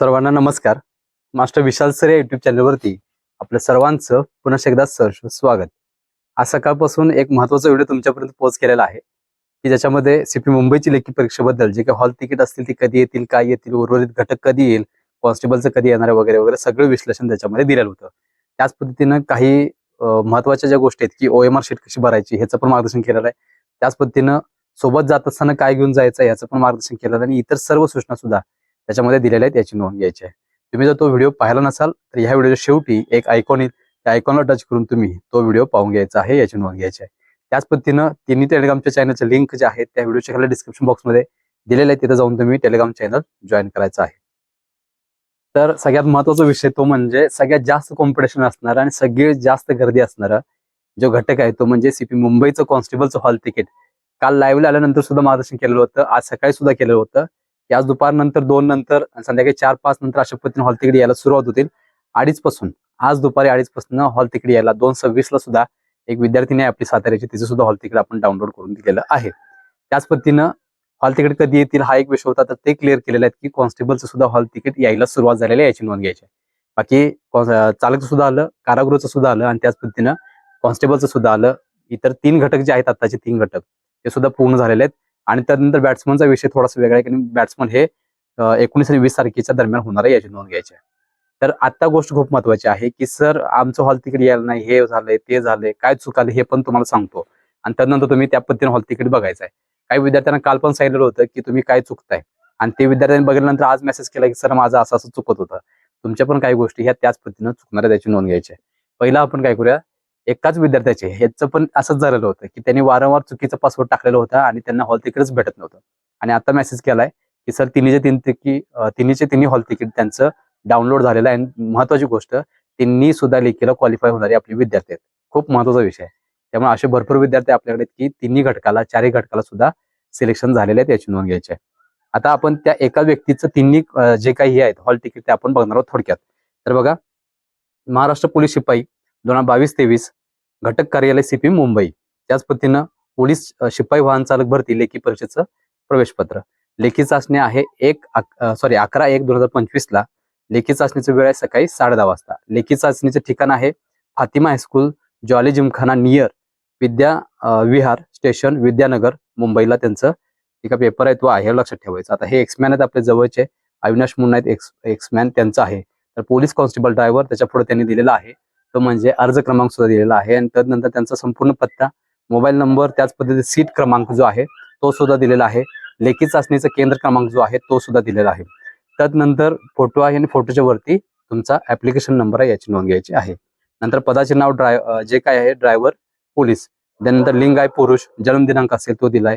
सर्वांना नमस्कार. Master Vishal sir या युट्यूब चॅनलवरती आपल्या सर्वांचं पुन्हा एकदा सर स्वागत. आज सकाळपासून एक महत्त्वाचा व्हिडिओ तुमच्यापर्यंत पोहोच केलेला आहे की ज्याच्यामध्ये सीपी मुंबईची लेखी परीक्षेबद्दल जे काही हॉल तिकीट असतील ती कधी येतील काय येतील उर्वरित घटक कधी येईल कॉन्स्टेबलचं कधी येणार वगैरे वगैरे सगळं विश्लेषण त्याच्यामध्ये दिलेलं होतं. त्याच पद्धतीनं काही महत्त्वाच्या ज्या गोष्टी आहेत की ओ एम आर शीट कशी भरायची ह्याचं पण मार्गदर्शन केलेलं आहे. त्याच पद्धतीनं सोबत जात असताना काय घेऊन जायचं याचं पण मार्गदर्शन केलेलं आहे. आणि इतर सर्व सूचना सुद्धा त्याच्यामध्ये दिलेले आहेत याची नोंद घ्यायची आहे. तुम्ही जर तो व्हिडिओ पाहिला नसाल तर ह्या व्हिडिओच्या शेवटी एक आयकॉन येईल. त्या आयकॉनला टच करून तुम्ही तो व्हिडिओ पाहून घ्यायचा आहे याची नोंद घ्यायची आहे. त्याच पद्धतीनं तिन्ही टेलिग्रामच्या चॅनलचे लिंक जे आहेत त्या व्हिडिओच्या खाली डिस्क्रिप्शन बॉक्समध्ये दिलेले आहे तिथे जाऊन तुम्ही टेलिग्राम चॅनल जॉईन करायचं आहे. तर सगळ्यात महत्त्वाचा विषय तो म्हणजे सगळ्यात जास्त कॉम्पिटिशन असणारा आणि सगळ्यात जास्त गर्दी असणारा जो घटक आहे तो म्हणजे सीपी मुंबईचं कॉन्स्टेबलचं हॉल तिकीट काल लाईव्हला आल्यानंतर सुद्धा मार्गदर्शन केलेलं होतं. आज सकाळी सुद्धा केलेलं होतं. की आज दुपारनंतर दोन नंतर संध्याकाळी चार पाच नंतर अशा पद्धतीने हॉल तिकडे यायला सुरुवात होतील. अडीच पासून. आज दुपारी अडीच पासून हॉल तिकडे यायला दोन सव्वीस ला सुद्धा एक विद्यार्थिनी आपली साताऱ्याची तिचं सुद्धा हॉल तिकडे आपण डाउनलोड करून दिलेलं आहे. त्याच पद्धतीनं हॉल तिकीट कधी येतील हा एक विषय होता तर ते क्लिअर केलेलं आहे की कॉन्स्टेबलचं सुद्धा हॉल तिकीट यायला सुरुवात झालेली आहे याची नोंद घ्यायची बाकी चालकचं सुद्धा आलं कारागृहचं सुद्धा आलं आणि त्याच पद्धतीनं कॉन्स्टेबलचं सुद्धा आलं. इतर तीन घटक जे आहेत आताचे तीन घटक ते सुद्धा पूर्ण झालेले आहेत. आणि त्यानंतर बॅट्समनचा विषय थोडासा वेगळा आहे की बॅट्समन हे एकोणीस आणि वीस तारखेच्या दरम्यान होणार आहे याची नोंद घ्यायची आहे. तर आता गोष्ट खूप महत्वाची आहे की सर आमचं हॉल तिकीट यायला नाही हे झालंय ते झालंय काय चुकाले हे पण तुम्हाला सांगतो. आणि त्यानंतर तुम्ही त्या पद्धतीने हॉल तिकीट बघायचं आहे. काही विद्यार्थ्यांना काल पण सांगितलेलं होतं की तुम्ही काय चुकताय. आणि ते विद्यार्थ्यांनी बघितल्यानंतर आज मेसेज केला की सर माझं असं असं चुकत होतं. तुमच्या पण काही गोष्टी ह्या त्याच पद्धतीनं चुकणार त्याची नोंद घ्यायची आहे. पहिला आपण काय करूया एकाच विद्यार्थ्याचे. ह्याचं पण असंच झालेलं होतं की त्यांनी वारंवार चुकीचा पासवर्ड टाकलेला होता आणि त्यांना हॉल तिकीटच भेटत नव्हतं. आणि आता मेसेज केलाय की सर तिन्हीचे तीन तिकी तिन्हीचे तिन्ही हॉल तिकीट त्यांचं डाउनलोड झालेलं आहे. आणि महत्वाची गोष्ट तिन्ही सुद्धा लेखीला क्वालिफाय होणारे आपले विद्यार्थी आहेत. खूप महत्त्वाचा विषय आहे. त्यामुळे असे भरपूर विद्यार्थी आपल्याकडे की तिन्ही घटकाला चारही घटकाला सुद्धा सिलेक्शन झालेले आहेत याची नोंद घ्यायची आहे. आता आपण त्या एका व्यक्तीचं तिन्ही जे काही हे आहेत हॉल तिकीट ते आपण बघणार आहोत थोडक्यात. तर बघा महाराष्ट्र पोलीस शिपाई दोन हजार बावीस तेवीस घटक कार्यालय सीपी मुंबई. त्याच पद्धतीनं पोलीस शिपाई वाहन चालक भरती लेखी परीक्षेचं प्रवेशपत्र लेखी चाचणी आहे एक सॉरी अकरा एक दोन हजार पंचवीस ला लेखी चाचणीची वेळ आहे सकाळी साडे दहा वाजता. लेखी चाचणीचं ठिकाण आहे Fatima high school jolly gymkhana near Vidya Vihar station Vidyanagar मुंबईला त्यांचं एका पेपर आहे तो आहे लक्षात ठेवायचं. आता हे एक्समॅन आहेत आपले जवळचे. अविनाश मुन्ना आहेत एक्स एक्समॅन त्यांचं आहे. तर पोलीस कॉन्स्टेबल ड्रायव्हर त्याच्या पुढे त्यांनी दिलेला आहे. तो म्हणजे अर्ज क्रमांक सुद्धा दिलेला आहे. आणि त्यानंतर त्यांचा संपूर्ण पत्ता मोबाईल नंबर त्याच पद्धतीने सीट क्रमांक जो आहे तो सुद्धा दिलेला आहे. लेखी चाचणीचा केंद्र क्रमांक जो आहे तो सुद्धा दिलेला आहे. त्यानंतर फोटो आहे आणि फोटोच्या वरती तुमचा ऍप्लिकेशन नंबर आहे याची नोंद घ्यायची आहे. नंतर पदाचे नाव ड्राय जे काय आहे ड्रायव्हर पोलीस. त्यानंतर लिंग आहे पुरुष. जन्मदिनांक असेल तो दिलाय.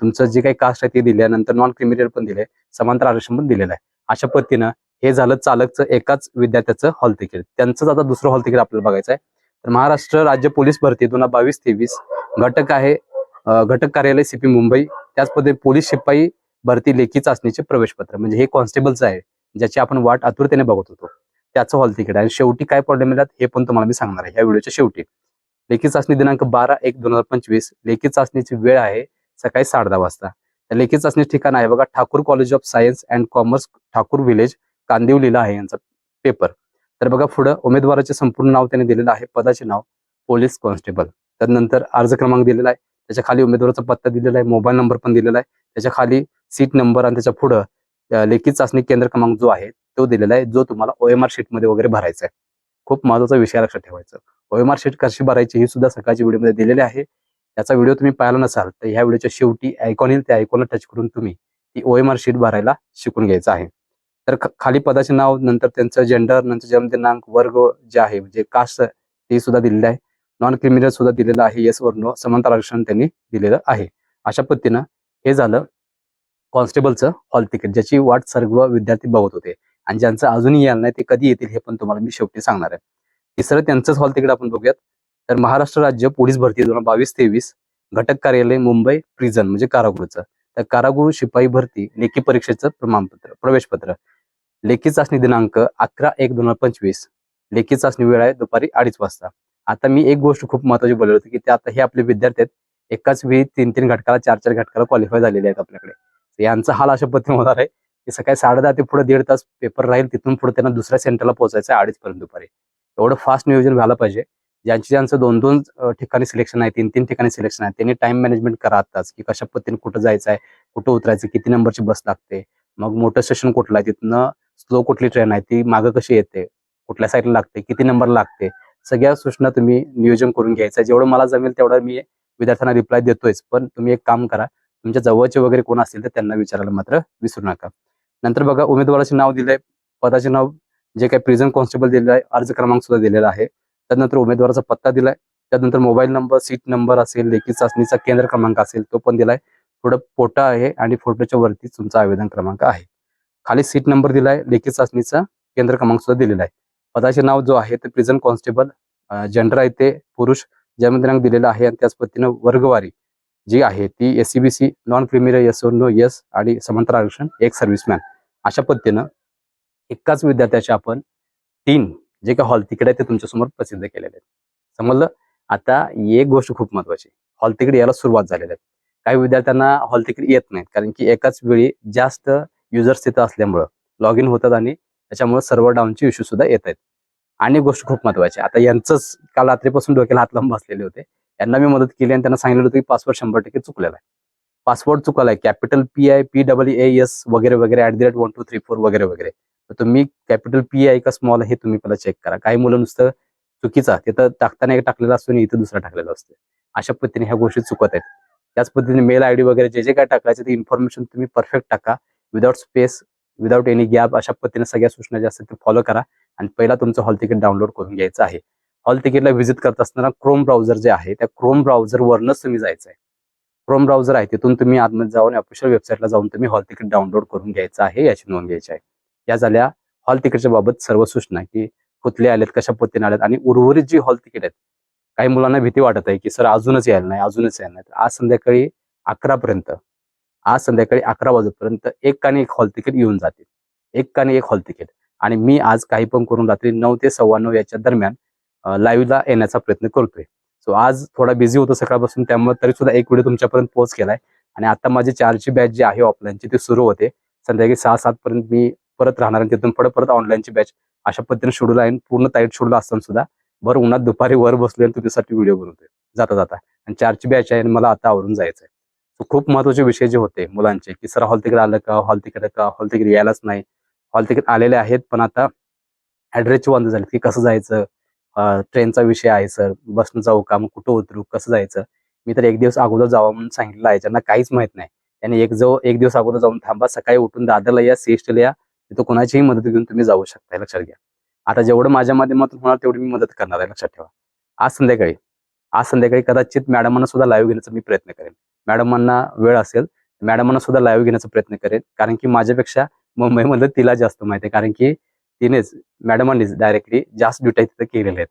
तुमचं जे काही कास्ट आहे ते दिले नंतर नॉन क्रिमिनल पण दिले समांतर आरक्षण पण दिलेलं आहे. अशा पद्धतीनं हे झालं चालकचं एकाच विद्यार्थ्याचं हॉल तिकीट. त्यांचंच आता दुसरं हॉल तिकीट आपल्याला बघायचं आहे तर महाराष्ट्र राज्य पोलीस भरती दोन हजार बावीस तेवीस घटक आहे घटक कार्यालय सीपी मुंबई. त्याच पद्धतीने पोलीस शिपाई भरती लेखी चाचणीचे प्रवेशपत्र. म्हणजे हे कॉन्स्टेबलचं आहे ज्याची आपण वाट आतुरतेने बघत होतो. त्याचं हॉल तिकीट आहे. आणि शेवटी काय प्रॉब्लेम येतात हे पण तुम्हाला मी सांगणार आहे. या व्हिडिओच्या शेवटी. लेखी चाचणी दिनांक बारा एक दोन हजार पंचवीस. लेखी चाचणीची वेळ आहे सकाळी साडे दहा वाजता लेखी चाचणी ठिकाण आहे बघा Thakur college of science and commerce Thakur village कांदिवलीला आहे यांचा पेपर तर बघा पुढं उमेदवाराचे संपूर्ण नाव त्यांनी दिलेलं आहे पदाचे नाव पोलीस कॉन्स्टेबल त्यानंतर अर्ज क्रमांक दिलेला आहे त्याच्याखाली उमेदवाराचा पत्ता दिलेला आहे मोबाईल नंबर पण दिलेला आहे त्याच्याखाली सीट नंबर आणि त्याच्या पुढं लेखी चाचणी केंद्र क्रमांक जो आहे तो दिलेला आहे जो तुम्हाला ओएमआर शीटमध्ये वगैरे भरायचा आहे. खूप महत्त्वाचा विषय लक्षात ठेवायचा. ओएमआर शीट कशी भरायची ही सुद्धा सकाळच्या व्हिडिओमध्ये दिलेली आहे. त्याचा व्हिडिओ तुम्ही पाहिला नसाल तर ह्या व्हिडिओच्या शेवटी आयकॉन येईल त्या आयकॉनला टच करून तुम्ही ती ओएमआर शीट भरायला शिकून घ्यायचं आहे. तर खाली पदाचे नाव नंतर त्यांचं जेंडर नंतर जन्मदिनांक वर्ग जे आहे म्हणजे कास्ट ते सुद्धा दिलेलं आहे. नॉन क्रिमिनल सुद्धा दिलेलं आहे येस वर्ण समांतर आरक्षण त्यांनी दिलेलं आहे. अशा पद्धतीनं हे झालं कॉन्स्टेबलचं हॉल तिकीट ज्याची वाट सर्व विद्यार्थी बघत होते. आणि ज्यांचं अजूनही यायला नाही ते कधी येतील हे पण तुम्हाला मी शेवटी सांगणार आहे. तिसरं त्यांचंच हॉल तिकीट आपण बघूयात. तर महाराष्ट्र राज्य पोलीस भरती दोन हजार बावीस तेवीस घटक कार्यालय मुंबई प्रिझन म्हणजे कारागृहचं. तर कारागृह शिपाई भरती लेखी परीक्षेचं प्रमाणपत्र प्रवेशपत्र. लेखी चाचणी दिनांक अकरा एक दोन हजार पंचवीस. लेखी चाचणी वेळ आहे दुपारी अडीच वाजता. आता मी एक गोष्ट खूप महत्वाची बोलली होती की ते आता हे आपले विद्यार्थी आहेत. एकाच वेळी तीन तीन घटकाला चार चार घटकाला क्वालिफाय झालेले आहेत आपल्याकडे. यांचा हाल अशा पद्धतीने होणार आहे की सकाळी साडे दहा ते पुढे दीड तास पेपर राहील तिथून पुढे त्यांना दुसऱ्या सेंटरला पोहोचायचं आहे अडीच पर्यंत दुपारी. एवढं फास्ट नियोजन व्हायला पाहिजे. ज्यांचे ज्यांचं दोन दोन ठिकाणी सिलेक्शन आहे तीन तीन ठिकाणी सिलेक्शन आहे त्यांनी टाइम मॅनेजमेंट करा आताच की कशा पद्धतीने कुठं जायचं आहे कुठं उतरायचं किती नंबरची बस लागते मग मोठं स्टेशन कुठलं आहे तिथनं स्लो कुठली ट्रेन आहे ती मागं कशी येते कुठल्या साईडला लागते किती नंबर लागते सगळ्या सूचना तुम्ही नियोजन करून घ्यायचं जेवढं मला जमेल तेवढं मी विद्यार्थ्यांना रिप्लाय देतोय पण तुम्ही एक काम करा तुमच्या जवळचे वगैरे कोण असतील तर त्यांना विचारायला मात्र विसरू नका. नंतर बघा उमेदवाराचे नाव दिलंय पदाचे नाव जे काही प्रिझन कॉन्स्टेबल दिलेलं आहे अर्ज क्रमांक सुद्धा दिलेला आहे. त्यानंतर उमेदवाराचा पत्ता दिलाय त्यानंतर मोबाईल नंबर सीट नंबर असेल लेखी चाचणीचा केंद्र क्रमांक असेल तो पण दिलाय. थोडं फोटो आहे आणि फोटोच्या वरती तुमचा आवेदन क्रमांक आहे. खाली सीट नंबर दिलाय लेखी चाचणीचा केंद्र क्रमांक सुद्धा दिलेला आहे. पदाचे नाव जो आहे ते प्रिझन कॉन्स्टेबल जेंडर आहे ते पुरुष जन्म दिनांक दिलेला आहे आणि त्याच पद्धतीनं वर्गवारी जी आहे ती S C B C non criminal S no yes आणि समांतर आरक्षण एक सर्व्हिसमॅन अशा पद्धतीनं एकाच विद्यार्थ्याचे आपण तीन जे काही हॉल तिकीट आहे ते तुमच्यासमोर प्रसिद्ध केलेले आहेत. समजलं? आता एक गोष्ट खूप महत्वाची. हॉल तिकीट यायला सुरुवात झालेली आहे. काही विद्यार्थ्यांना हॉल तिकीट येत नाहीत कारण की एकाच वेळी जास्त युजर्स तिथं असल्यामुळं लॉग इन होतात आणि त्याच्यामुळे सर्व्हर डाऊनचे इश्यू सुद्धा येत आहेत. आणि गोष्ट खूप महत्वाची आता यांचंच काल रात्रीपासून डोक्याला हात लांब बसलेले होते. यांना मी मदत केली आणि त्यांना सांगितलं होतं की पासवर्ड शंभर टक्के चुकलेला आहे. पासवर्ड चुकला आहे capital P I P W A S वगैरे वगैरे at the rate one two three four वगैरे वगैरे. तर तुम्ही कॅपिटल पी आय का स्मॉल हे तुम्ही पहिला चेक करा. काही मुलं नुसतं चुकीचा तिथं टाकताना एक टाकलेला असतो आणि इथं दुसरा टाकलेला असतो. अशा पद्धतीने ह्या गोष्टी चुकत आहेत. त्याच पद्धतीने मेल आयडी वगैरे जे जे काय टाकायचे ते इन्फॉर्मेशन तुम्ही परफेक्ट टाका. Without space without any gap अशा पद्धतीने सगळ्या सूचना ज्या असतात ते फॉलो करा. आणि पहिला तुमचं हॉल तिकीट डाउनलोड करून घ्यायचं आहे. हॉल तिकीटला व्हिजिट करत असताना क्रोम ब्राउझर जे आहे त्या क्रोम ब्राउझरवरनच तुम्ही जायचं आहे. क्रोम ब्राउझर आहे तिथून तुम्ही आतमध्ये जाऊन ऑफिशियल वेबसाईटला जाऊन तुम्ही हॉल तिकीट डाउनलोड करून घ्यायचं आहे याची नोंद घ्यायची आहे. या झाल्या हॉल तिकीटच्या बाबत सर्व सूचना की कुठले आलेत कशा पद्धतीने आलेत आणि उर्वरित जी हॉल तिकीट आहेत काही मुलांना भीती वाटत आहे की सर अजूनच यायला नाही अजूनच यायला नाही. तर आज संध्याकाळी अकरा पर्यंत आज संध्याकाळी अकरा वाजेपर्यंत एक आणि एक हॉल तिकीट येऊन जातील. एक आणि एक हॉल तिकीट आणि मी आज काही पण करून रात्री नऊ ते सव्वा नऊ याच्या दरम्यान लाईव्हला येण्याचा प्रयत्न करतोय. सो आज थोडा बिझी होतो सकाळपासून त्यामुळे तरी सुद्धा एक व्हिडिओ तुमच्यापर्यंत पोहोच केलाय. आणि आता माझी चारची बॅच जी आहे ऑफलाईनची ती सुरू होते. संध्याकाळी सहा सात पर्यंत मी परत राहणार आणि तिथून परत परत ऑनलाईनची बॅच अशा पद्धतीने शेड्यूल आहे. पूर्ण टाईट शेड्यूल असताना सुद्धा भर उन्हात दुपारी वर बसलोय आणि तुझ्यासाठी व्हिडिओ बनवतोय. जाता जाता. आणि चारची बॅच आहे आणि मला आता आवरून जायचं आहे खूप महत्त्वाचे विषय जे होते मुलांचे की सर हॉल तिकीट आलं का? हॉल तिकीट का? हॉल तिकीट यायलाच नाही. हॉल तिकीट आलेले आहेत पण आता ऍड्रेसची बंद झाली की कसं जायचं? ट्रेनचा विषय आहे सर. बसनं जाऊ का? मग कुठं उतरू? कसं जायचं? मी तर एक दिवस अगोदर जावं म्हणून सांगितलं आहे. ज्यांना काहीच माहीत नाही. त्यांनी एक जो एक दिवस अगोदर जाऊन थांबा. सकाळी उठून दादरला या सीएसटीला या. तिथं कोणाचीही मदत घेऊन तुम्ही जाऊ शकता. लक्षात घ्या. आता जेवढं माझ्या माध्यमातून होणार तेवढी मी मदत करणार आहे. लक्षात ठेवा. आज संध्याकाळी. आज संध्याकाळी कदाचित मॅडमांना सुद्धा लाईव्ह घेण्याचा मी प्रयत्न करेन. मॅडमांना वेळ असेल मॅडमांना सुद्धा लाईव्ह घेण्याचा प्रयत्न करेन. कारण की माझ्यापेक्षा मुंबईमध्ये तिला जास्त माहिती आहे. कारण की तिनेच मॅडमांनीच डायरेक्टली जास्त ड्युट्या तिथे केलेल्या आहेत.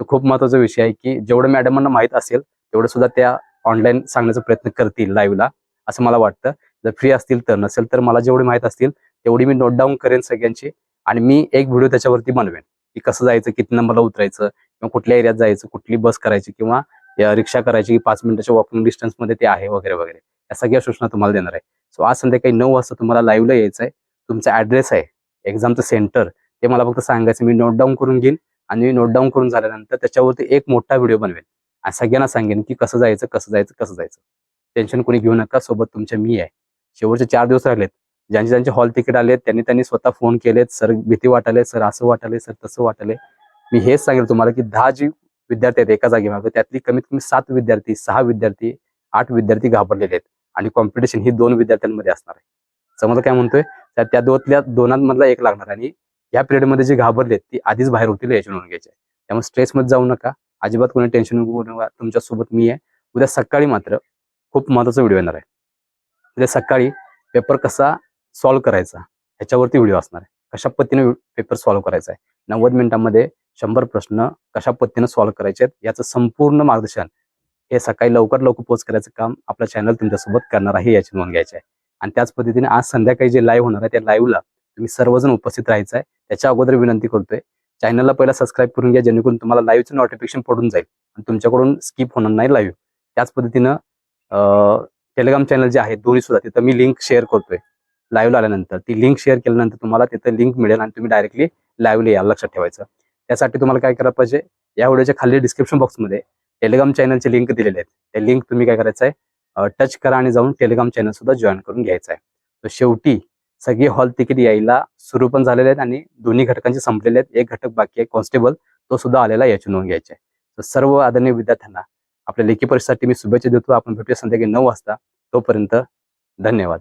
सो खूप महत्त्वाचा विषय आहे की जेवढं मॅडमांना माहीत असेल तेवढं सुद्धा त्या ऑनलाईन सांगण्याचा प्रयत्न करतील लाईव्हला असं मला वाटतं. जर फ्री असतील तर नसेल तर मला जेवढी माहीत असतील तेवढी मी नोट डाऊन करेन सगळ्यांची. आणि मी एक व्हिडिओ त्याच्यावरती बनवेन की कसं जायचं किती नंबरला उतरायचं किंवा कुठल्या एरियात जायचं कुठली बस करायची किंवा रिक्षा करायची की पाच मिनिटाच्या वॉकिंग डिस्टन्समध्ये ते आहे वगैरे वगैरे. या सगळ्या सूचना तुम्हाला देणार आहे. सो आज संध्याकाळी नऊ वाजता तुम्हाला लाईव्हला यायचं आहे तुमचा ऍड्रेस आहे एक्झामचं सेंटर ते मला फक्त सांगायचं मी नोट डाऊन करून घेईन आणि मी नोट डाऊन करून झाल्यानंतर त्याच्यावरती एक मोठा व्हिडिओ बनवेन. आणि सगळ्यांना सांगेन की कसं जायचं कसं जायचं कसं जायचं. टेन्शन कोणी घेऊ नका सोबत तुमच्या मी आहे. शेवटचे चार दिवस राहिलेत. ज्यांचे ज्यांचे हॉल तिकीट आले त्यांनी त्यांनी स्वतः फोन केलेत. सर भीती वाटाले सर असं वाटाले सर तसं वाटाले मी हेच सांगेल तुम्हाला की दहा जी विद्यार्थी आहेत एका जागी मागे त्यातली कमीत कमी सात विद्यार्थी सहा विद्यार्थी आठ विद्यार्थी घाबरलेले आहेत. आणि कॉम्पिटिशन ही दोन विद्यार्थ्यांमध्ये असणार आहे. समजा काय म्हणतोय त्या त्या दोतल्या दोनांमधला एक लागणार आणि या पिरियडमध्ये जे घाबरलेत ती आधीच बाहेर होतील याची नोंद घ्यायची आहे. त्यामुळे स्ट्रेसमध्ये जाऊ नका. अजिबात कोणी टेन्शन घेऊ नका. तुमच्यासोबत मी आहे. उद्या सकाळी मात्र खूप महत्त्वाचा व्हिडिओ येणार आहे. उद्या सकाळी पेपर कसा सॉल्व्ह करायचा ह्याच्यावरती व्हिडिओ असणार आहे. कशा पद्धतीने पेपर सॉल्व्ह करायचा आहे. नव्वद मिनिटांमध्ये शंभर प्रश्न कशा पद्धतीने सॉल्व्ह करायचे आहेत याचं संपूर्ण मार्गदर्शन हे सकाळी लवकर लवकर पोच करायचं काम आपला चॅनल तुमच्यासोबत करणार आहे याची नोंद घ्यायची आहे. आणि त्याच पद्धतीने आज संध्याकाळी जे लाईव्ह होणार आहे त्या लाईव्हला तुम्ही सर्वजण उपस्थित राहायचं आहे. त्याच्या अगोदर विनंती करतोय चॅनलला पहिला सबस्क्राईब करून घ्या जेणेकरून तुम्हाला लाईव्हचं नोटिफिकेशन पडून जाईल आणि तुमच्याकडून स्किप होणार नाही लाईव्ह त्याच पद्धतीनं टेलिग्राम चॅनल जे आहे दोन्ही सुद्धा तिथं मी लिंक शेअर करतोय. लाईव्हला आल्यानंतर ती लिंक शेअर केल्यानंतर तुम्हाला तिथं लिंक मिळेल आणि तुम्ही डायरेक्टली लाईव्हला याल लक्षात ठेवायचं. त्यासाठी तुम्हाला काय करायला पाहिजे? या व्हिडिओच्या खाली डिस्क्रिप्शन बॉक्समध्ये टेलिग्राम चॅनलचे लिंक दिलेले आहेत. ते लिंक तुम्ही काय करायचं आहे? टच करा आणि जाऊन टेलिग्राम चॅनल सुद्धा जॉईन करून घ्यायचं आहे. तर शेवटी सगळी हॉल तिकीट यायला सुरू पण झालेले आहेत आणि दोन्ही घटकांचे संपलेले आहेत. एक घटक बाकी आहे कॉन्स्टेबल तो सुद्धा आलेला याची नोंद घ्यायची आहे. तर सर्व आदरणीय विद्यार्थ्यांना आपल्या लेखी परीक्षेसाठी मी शुभेच्छा देतो. आपण भेटूया संध्याकाळी नऊ वाजता. तोपर्यंत धन्यवाद.